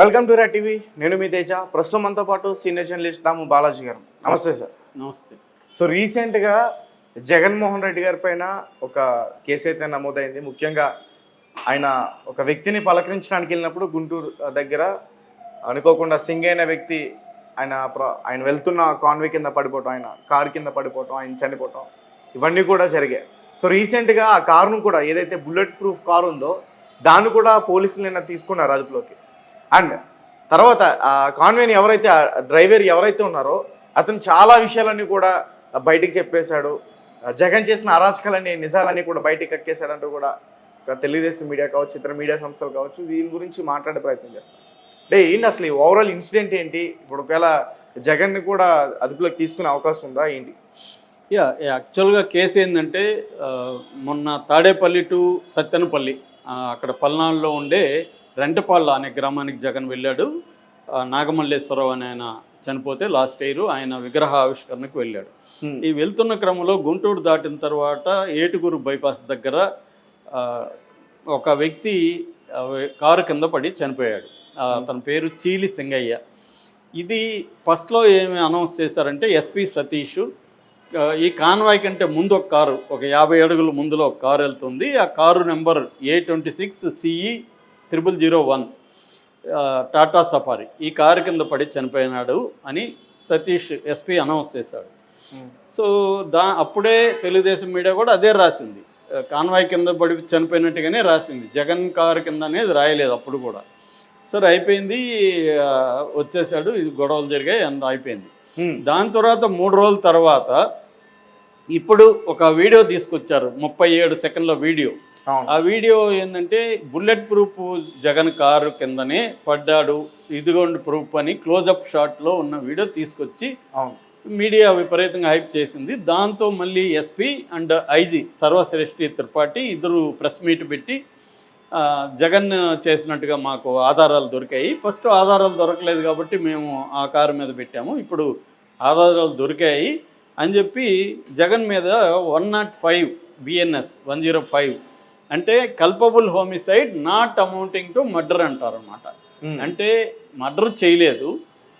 Welcome to రా TV. నేను మీ తేజ. ప్రస్తుతం మనతో పాటు సీనియర్ జర్నలిస్ట్ దాము బాలాజీ గారు. నమస్తే సార్. నమస్తే. సో రీసెంట్గా జగన్మోహన్ రెడ్డి గారి పైన ఒక కేసు అయితే నమోదైంది. ముఖ్యంగా ఆయన ఒక వ్యక్తిని పలకరించడానికి వెళ్ళినప్పుడు గుంటూరు దగ్గర అనుకోకుండా సింగ్ అయిన వ్యక్తి ఆయన ఆయన వెళ్తున్న కాన్వే కింద పడిపోవటం ఆయన కారు కింద పడిపోవటం ఆయన చనిపోవటం ఇవన్నీ కూడా జరిగాయి. సో రీసెంట్గా ఆ కారును కూడా ఏదైతే బుల్లెట్ ప్రూఫ్ కారు ఉందో దాన్ని కూడా పోలీసులు నిన్న తీసుకున్నారు అదుపులోకి. అండ్ తర్వాత ఆ కాన్వేని ఎవరైతే డ్రైవర్ ఎవరైతే ఉన్నారో అతను చాలా విషయాలన్నీ కూడా బయటికి చెప్పేశాడు. జగన్ చేసిన అరాచకాలన్నీ నిజాలన్నీ కూడా బయటికి కక్కేశాడంటూ కూడా తెలుగుదేశం మీడియా కావచ్చు ఇతర మీడియా సంస్థలు కావచ్చు దీని గురించి మాట్లాడే ప్రయత్నం చేస్తాం అంటే ఏంటి అసలు ఈ ఓవరాల్ ఇన్సిడెంట్ ఏంటి? ఇప్పుడు ఒకవేళ జగన్ని కూడా అదుపులోకి తీసుకునే అవకాశం ఉందా? ఏంటి? యా యాక్చువల్గా కేసు ఏంటంటే మొన్న తాడేపల్లి టు సత్తెనపల్లి అక్కడ పల్నాడులో ఉండే రెంటపాళ్ళ అనే గ్రామానికి జగన్ వెళ్ళాడు. నాగమల్లేశ్వరరావు అనే ఆయన చనిపోతే లాస్ట్ ఇయర్ ఆయన విగ్రహ ఆవిష్కరణకు వెళ్ళాడు. ఈ వెళ్తున్న క్రమంలో గుంటూరు దాటిన తర్వాత ఏటుగురు బైపాస్ దగ్గర ఒక వ్యక్తి కారు కింద పడి చనిపోయాడు. ఆ, అతని పేరు చీలి సింగయ్య. ఇది ఫస్ట్లో ఏమి అనౌన్స్ చేశారంటే ఎస్పి సతీష్ ఈ కాన్వాయ్ కంటే ముందు ఒక కారు ఒక యాభై అడుగుల ముందులో ఒక కారు వెళ్తుంది. ఆ car number A twenty six CE triple zero one Tata Safari. ఈ కారు కింద పడి చనిపోయినాడు అని సతీష్ ఎస్పీ అనౌన్స్ చేశాడు. సో దా అప్పుడే తెలుగుదేశం మీడియా కూడా అదే రాసింది. కాన్వాయ్ కింద పడి చనిపోయినట్టుగానే రాసింది. జగన్ కారు కింద అనేది రాయలేదు అప్పుడు కూడా. సరే అయిపోయింది వచ్చేసాడు ఇది గొడవలు జరిగాయి అంత అయిపోయింది. దాని తర్వాత మూడు రోజుల తర్వాత ఇప్పుడు ఒక వీడియో తీసుకొచ్చారు ముప్పై ఏడు సెకండ్ల వీడియో. ఆ వీడియో ఏంటంటే బుల్లెట్ ప్రూఫ్ జగన్ కారు కిందనే పడ్డాడు ఇదిగోండి ప్రూఫ్ అని క్లోజప్ షాట్లో ఉన్న వీడియో తీసుకొచ్చి మీడియా విపరీతంగా హైప్ చేసింది. దాంతో మళ్ళీ SP and IG Sarvashreshti Tripathi ఇద్దరు ప్రెస్ మీట్ పెట్టి జగన్ చేసినట్టుగా మాకు ఆధారాలు దొరికాయి. ఫస్ట్ ఆధారాలు దొరకలేదు కాబట్టి మేము ఆ కారు మీద పెట్టాము. ఇప్పుడు ఆధారాలు దొరికాయి అని చెప్పి జగన్ మీద one not five BNS one zero five అంటే culpable homicide not amounting to murder అంటారన్నమాట. Um. అంటే మర్డర్ చేయలేదు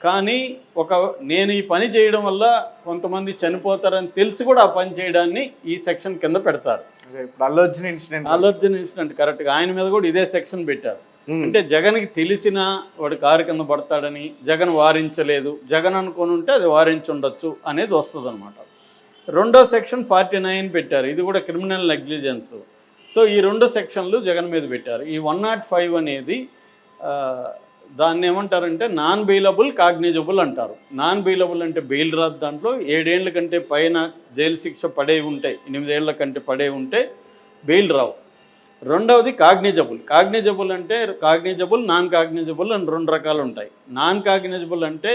కానీ ఒక నేను ఈ పని చేయడం వల్ల కొంతమంది చనిపోతారని తెలిసి కూడా ఆ పని చేయడాన్ని ఈ సెక్షన్ కింద పెడతారు. ఇప్పుడు అల్లు అర్జున్ ఇన్సిడెంట్ అల్లర్జున్ ఇన్సిడెంట్ కరెక్ట్గా ఆయన మీద కూడా ఇదే సెక్షన్ పెట్టారు. అంటే జగన్కి తెలిసిన వాడు కారు కింద పడతాడని జగన్ వారించలేదు జగన్ అనుకొని ఉంటే అది వారించి ఉండొచ్చు అనేది వస్తుంది అనమాట రెండో సెక్షన్ పార్టీ నైన్ పెట్టారు. ఇది కూడా క్రిమినల్ నెగ్లిజెన్స్ సో ఈ రెండు సెక్షన్లు జగన్ మీద పెట్టారు. ఈ వన్ నాట్ ఫైవ్ అనేది దాన్ని ఏమంటారంటే నాన్ బెయిలబుల్ కాగ్నిజబుల్ అంటారు. నాన్ బెయిలబుల్ అంటే బెయిల్ రాదు దాంట్లో. ఏడేళ్ళ కంటే పైన జైలు శిక్ష పడే ఉంటే ఎనిమిదేళ్ళ కంటే పడే ఉంటే బెయిల్ రావు. రెండవది కాగ్నిజబుల్. కాగ్నిజబుల్ అంటే కాగ్నిజబుల్ నాన్ కాగ్నిజబుల్ అని రెండు రకాలు ఉంటాయి. నాన్ కాగ్నిజబుల్ అంటే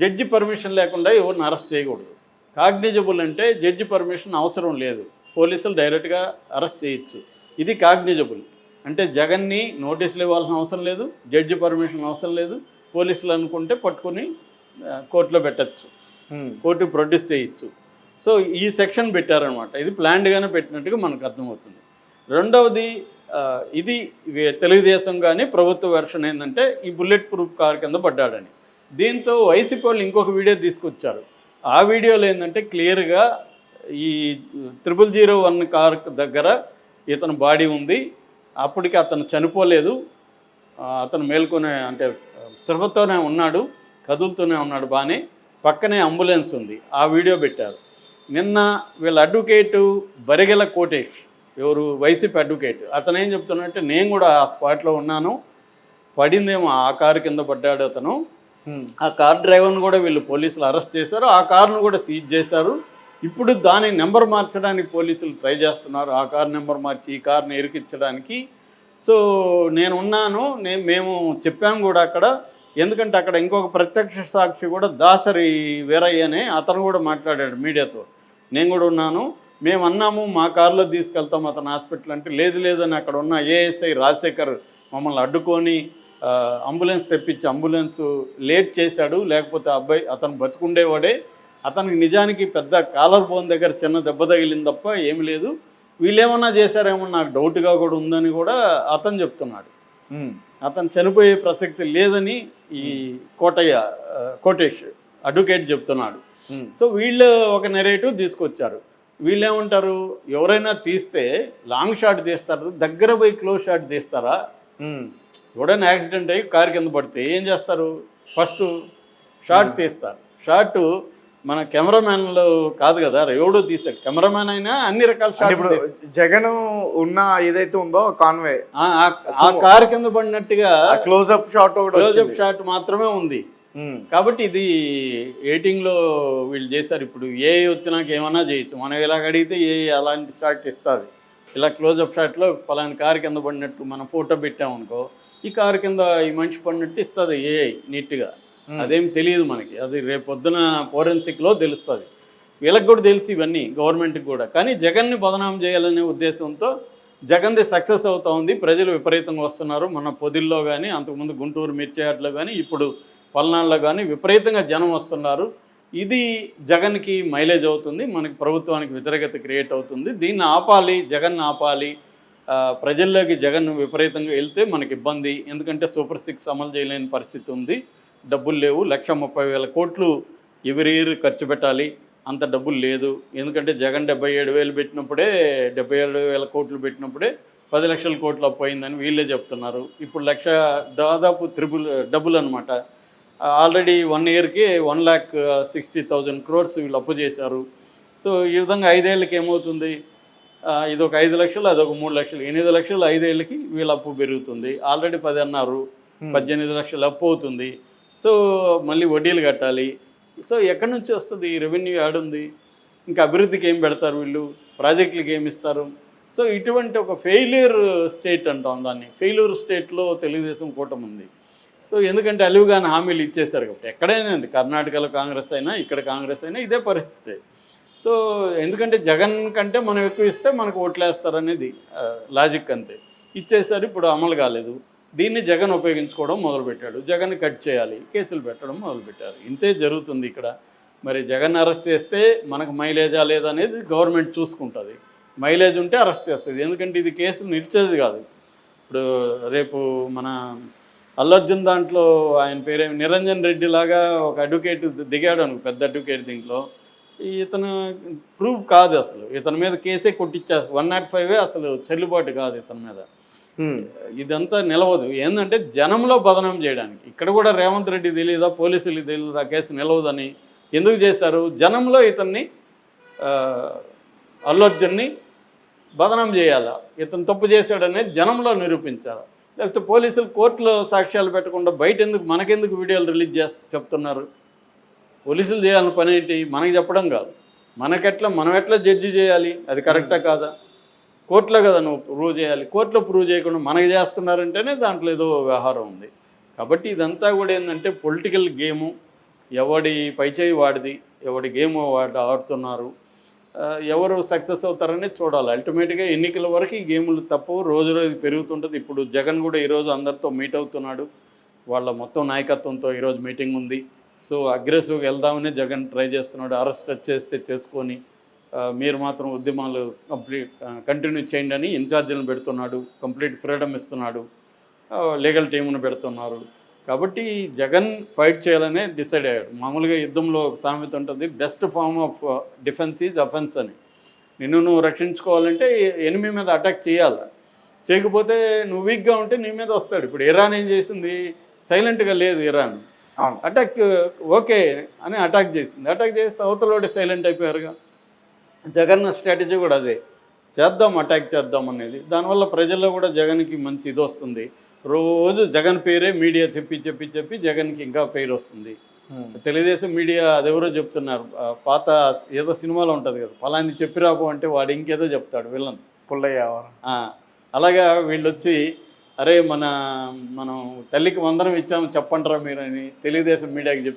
జడ్జి పర్మిషన్ లేకుండా ఎవరిని అరెస్ట్ చేయకూడదు. కాగ్నిజబుల్ అంటే జడ్జి పర్మిషన్ అవసరం లేదు. పోలీసులు డైరెక్ట్గా అరెస్ట్ చేయొచ్చు. ఇది కాగ్నిజబుల్ అంటే జగన్ని నోటీసులు ఇవ్వాల్సిన అవసరం లేదు జడ్జి పర్మిషన్ అవసరం లేదు పోలీసులు అనుకుంటే పట్టుకుని కోర్టులో పెట్టచ్చు. కోర్టుకు ప్రొడ్యూస్ చేయొచ్చు. సో ఈ సెక్షన్ పెట్టారనమాట ఇది ప్లాన్డ్గానే పెట్టినట్టుగా మనకు అర్థమవుతుంది. రెండవది ఇది తెలుగుదేశం కానీ ప్రభుత్వ వెర్షన్ ఏంటంటే ఈ బుల్లెట్ ప్రూఫ్ కార్ కింద పడ్డాడని. దీంతో వైసీపీ వాళ్ళు ఇంకొక వీడియో తీసుకొచ్చారు. ఆ వీడియోలో ఏంటంటే క్లియర్గా ఈ త్రిబుల్ జీరో వన్ కార్ దగ్గర ఇతని బాడీ ఉంది. అప్పటికి అతను చనిపోలేదు. అతను మేల్కొనే అంటే స్పృహతోనే ఉన్నాడు కదులుతూనే ఉన్నాడు బాగానే పక్కనే అంబులెన్స్ ఉంది. ఆ వీడియో పెట్టారు. నిన్న వీళ్ళ అడ్వకేటు బరిగెల కోటేష్ ఎవరు వైసీపీ అడ్వకేట్ అతను ఏం చెప్తున్నాడంటే నేను కూడా ఆ స్పాట్లో ఉన్నాను. పడిందేమో ఆ కారు కింద పడ్డాడు అతను. ఆ కార్ డ్రైవర్ను కూడా వీళ్ళు పోలీసులు అరెస్ట్ చేశారు. ఆ కార్ను కూడా సీజ్ చేశారు. ఇప్పుడు దాని నెంబర్ మార్చడానికి పోలీసులు ట్రై చేస్తున్నారు. ఆ కార్ నెంబర్ మార్చి ఈ కార్ని ఇరికించడానికి. సో నేను ఉన్నాను నేను మేము చెప్పాము కూడా అక్కడ. ఎందుకంటే అక్కడ ఇంకొక ప్రత్యక్ష సాక్షి కూడా దాసరి వీరయ్య అతను కూడా మాట్లాడాడు మీడియాతో. నేను కూడా ఉన్నాను. మేము అన్నాము మా కారులో తీసుకెళ్తాం అతను హాస్పిటల్ అంటే లేదు లేదని అక్కడ ఉన్న ఏఎస్ఐ రాజశేఖర్ మమ్మల్ని అడ్డుకొని అంబులెన్స్ తెప్పించి అంబులెన్స్ లేట్ చేశాడు. లేకపోతే అబ్బాయి అతను బతుకుండేవాడే. అతనికి నిజానికి పెద్ద కాలర్ బోన్ దగ్గర చిన్న దెబ్బ తగిలింది తప్ప ఏమి లేదు. వీళ్ళేమన్నా చేశారేమో నాకు డౌట్గా కూడా ఉందని కూడా అతను చెప్తున్నాడు. అతను చనిపోయే ప్రసక్తి లేదని ఈ కోటయ్య కోటేష్ అడ్వకేట్ చెప్తున్నాడు. సో వీళ్ళు ఒక నెరేటివ్ తీసుకొచ్చారు. వీళ్ళు ఏమంటారు ఎవరైనా తీస్తే లాంగ్ షాట్ తీస్తారు? దగ్గర పోయి క్లోజ్ షాట్ తీస్తారా? ఎవడైనా యాక్సిడెంట్ అయ్యి కారు కింద పడితే ఏం చేస్తారు? ఫస్ట్ షాట్ తీస్తారు. షాట్ మన కెమెరామ్యాన్లు కాదు కదా ఎవడో తీసాడు కెమెరామ్యాన్ అయినా అన్ని రకాల షాట్ ఇప్పుడు జగన్ ఉన్న ఏదైతే ఉందో కాన్వే. ఆ కారు కింద పడినట్టుగా close up shot close up shot మాత్రమే ఉంది. కాబట్టి ఇది ఎయిటింగ్లో వీళ్ళు చేశారు. ఇప్పుడు ఏ వచ్చినాక ఏమన్నా చేయొచ్చు. మనం ఇలాగ అడిగితే ఏ అలాంటి షాట్ ఇస్తుంది. ఇలా క్లోజ్అప్ షాట్లో పలానా కారు కింద పడినట్టు మనం ఫోటో పెట్టామనుకో ఈ కారు కింద ఈ మనిషి పడినట్టు ఇస్తుంది ఏ నీట్గా అదేం తెలియదు మనకి. అది రేపొద్దున ఫోరెన్సిక్లో తెలుస్తుంది. వీళ్ళకి కూడా తెలుసు ఇవన్నీ గవర్నమెంట్కి కూడా. కానీ జగన్ని బదనాం చేయాలనే ఉద్దేశంతో జగన్ది సక్సెస్ అవుతూ ఉంది. ప్రజలు విపరీతంగా వస్తున్నారు. మన పొదిల్లో కానీ అంతకుముందు గుంటూరు మిర్చియాట్లో కానీ ఇప్పుడు పల్నాడులో కానీ విపరీతంగా జనం వస్తున్నారు. ఇది జగన్కి మైలేజ్ అవుతుంది. మనకి ప్రభుత్వానికి వ్యతిరేకత క్రియేట్ అవుతుంది. దీన్ని ఆపాలి జగన్ ఆపాలి. ప్రజల్లోకి జగన్ విపరీతంగా వెళ్తే మనకి ఇబ్బంది. ఎందుకంటే సూపర్ సిక్స్ అమలు చేయలేని పరిస్థితి ఉంది. డబ్బులు లేవు లక్ష ముప్పై వేల కోట్లు ఎవరి ఇయర్ ఖర్చు పెట్టాలి? అంత డబ్బులు లేదు. ఎందుకంటే జగన్ డెబ్బై ఏడు వేలు పెట్టినప్పుడే డెబ్బై ఏడు వేల కోట్లు పెట్టినప్పుడే పది లక్షల కోట్లు అప్పు అయిందని వీళ్ళే చెప్తున్నారు. ఇప్పుడు లక్ష దాదాపు త్రిబుల్ డబుల్ అనమాట ఆల్రెడీ వన్ ఇయర్కి one lakh sixty thousand crores వీళ్ళు అప్పు చేశారు. సో ఈ విధంగా ఐదేళ్ళకి ఏమవుతుంది? ఇది ఒక ఐదు లక్షలు అదొక మూడు లక్షలు. ఎనిమిది లక్షలు ఐదేళ్ళకి వీళ్ళ అప్పు పెరుగుతుంది. ఆల్రెడీ పది అన్నారు. పద్దెనిమిది లక్షలు అప్పు అవుతుంది. సో మళ్ళీ వడ్డీలు కట్టాలి. సో ఎక్కడి నుంచి వస్తుంది? రెవెన్యూ రెవెన్యూ ఉంది. ఇంకా అభివృద్ధికి ఏం పెడతారు వీళ్ళు? ప్రాజెక్టులకి ఏమి ఇస్తారు? సో ఇటువంటి ఒక ఫెయిల్యూర్ స్టేట్ అంటాం దాన్ని. ఫెయిల్యూర్ స్టేట్లో తెలుగుదేశం కూటమి ఉంది. సో ఎందుకంటే అలివుగాని హామీలు ఇచ్చేశారు కాబట్టి ఎక్కడైనా కర్ణాటకలో కాంగ్రెస్ అయినా ఇక్కడ కాంగ్రెస్ అయినా ఇదే పరిస్థితి. సో ఎందుకంటే జగన్ కంటే మనం ఎక్కువ ఇస్తే మనకు ఓట్లేస్తారనేది లాజిక్ అంతే. ఇచ్చేసారు ఇప్పుడు అమలు కాలేదు. దీన్ని జగన్ ఉపయోగించుకోవడం మొదలుపెట్టాడు. జగన్ కట్ చేయాలి కేసులు పెట్టడం మొదలుపెట్టారు. ఇంతే జరుగుతుంది ఇక్కడ. మరి జగన్ అరెస్ట్ చేస్తే మనకు మైలేజా లేదనేది గవర్నమెంట్ చూసుకుంటుంది. మైలేజ్ ఉంటే అరెస్ట్ చేస్తుంది. ఎందుకంటే ఇది కేసు నిలిచేది కాదు. ఇప్పుడు రేపు మన అల్లర్జున్ దాంట్లో ఆయన పేరే నిరంజన్ రెడ్డి లాగా ఒక అడ్వకేట్ దిగాడు అనుకు పెద్ద అడ్వకేట్ దీంట్లో. ఇతను ప్రూవ్ కాదు అసలు. ఇతని మీద కేసే కొట్టించా వన్ నాట్ ఫైవే అసలు చెల్లుబాటు కాదు ఇతని మీద. ఇదంతా నిలవదు. ఏంటంటే జనంలో బదనం చేయడానికి. ఇక్కడ కూడా రేవంత్ రెడ్డి తెలియదా పోలీసులకు తెలియదా కేసు నిలవదని ఎందుకు చేశారు? జనంలో ఇతన్ని అల్లర్జున్ని అల్లు అర్జున్ని బదనం చేయాలా? ఇతను తప్పు చేశాడనేది జనంలో నిరూపించాలి? లేకపోతే పోలీసులు కోర్టులో సాక్ష్యాలు పెట్టకుండా బయట ఎందుకు మనకెందుకు వీడియోలు రిలీజ్ చేస్తే చెప్తున్నారు? పోలీసులు చేయాలని పని ఏంటి? మనకి చెప్పడం కాదు. మనకెట్లా మనం ఎట్లా జడ్జి చేయాలి? అది కరెక్టా కాదా? కోర్టులో కదా నువ్వు ప్రూవ్ చేయాలి. కోర్టులో ప్రూవ్ చేయకుండా మనకి చేస్తున్నారంటేనే దాంట్లో ఏదో వ్యవహారం ఉంది. కాబట్టి ఇదంతా కూడా ఏంటంటే పొలిటికల్ గేము ఎవడి పైచేయి వాడిది ఎవడి గేమ్ వాడు ఆడుతున్నారు ఎవరు సక్సెస్ అవుతారని చూడాలి. అల్టిమేట్గా ఎన్నికల వరకు ఈ గేములు తప్పవు. రోజు రోజు పెరుగుతుంటుంది. ఇప్పుడు జగన్ కూడా ఈరోజు అందరితో మీట్ అవుతున్నాడు. వాళ్ళ మొత్తం నాయకత్వంతో ఈరోజు మీటింగ్ ఉంది. సో అగ్రెసివ్గా వెళ్దామని జగన్ ట్రై చేస్తున్నాడు. అరెస్ట్ చేస్తే చేసుకొని మీరు మాత్రం ఉద్యమాలు కంప్లీట్ కంటిన్యూ చేయండి అని ఇన్ఛార్జీలను పెడుతున్నాడు కంప్లీట్ ఫ్రీడమ్ ఇస్తున్నాడు లీగల్ టీమును పెడుతున్నారు. కాబట్టి జగన్ ఫైట్ చేయాలనే డిసైడ్ అయ్యాడు. మామూలుగా యుద్ధంలో ఒక సామెత ఉంటుంది best form of defence is offence అని. నిన్ను నువ్వు రక్షించుకోవాలంటే ఎనిమి మీద అటాక్ చేయాలి. చేయకపోతే నువ్వు వీక్గా ఉంటే నీ మీద వస్తాడు. ఇప్పుడు ఇరాన్ ఏం చేసింది? సైలెంట్గా లేదు ఇరాన్. అటాక్ ఓకే అని అటాక్ చేసింది. అటాక్ చేస్తే అవతలోడే సైలెంట్ అయిపోయారుగా. జగన్ స్ట్రాటజీ కూడా అదే. చేద్దాం అటాక్ చేద్దాం అనేది. దానివల్ల ప్రజల్లో కూడా జగన్కి మంచి ఇది వస్తుంది. రోజు జగన్ పేరే మీడియా చెప్పి చెప్పి చెప్పి జగన్కి ఇంకా పేరు వస్తుంది. ఉమ్, తెలుగుదేశం మీడియా అదెవరో చెప్తున్నారు. పాత ఏదో సినిమాలో ఉంటుంది కదా ఫలాంది చెప్పిరాపు అంటే వాడు ఇంకేదో చెప్తాడు విలన్. పుల్లయ్య అలాగా వీళ్ళు వచ్చి అరే మన మనం తల్లికి వందనం ఇచ్చాము చెప్పంటారా మీరు అని తెలుగుదేశం మీడియాకి చెప్పి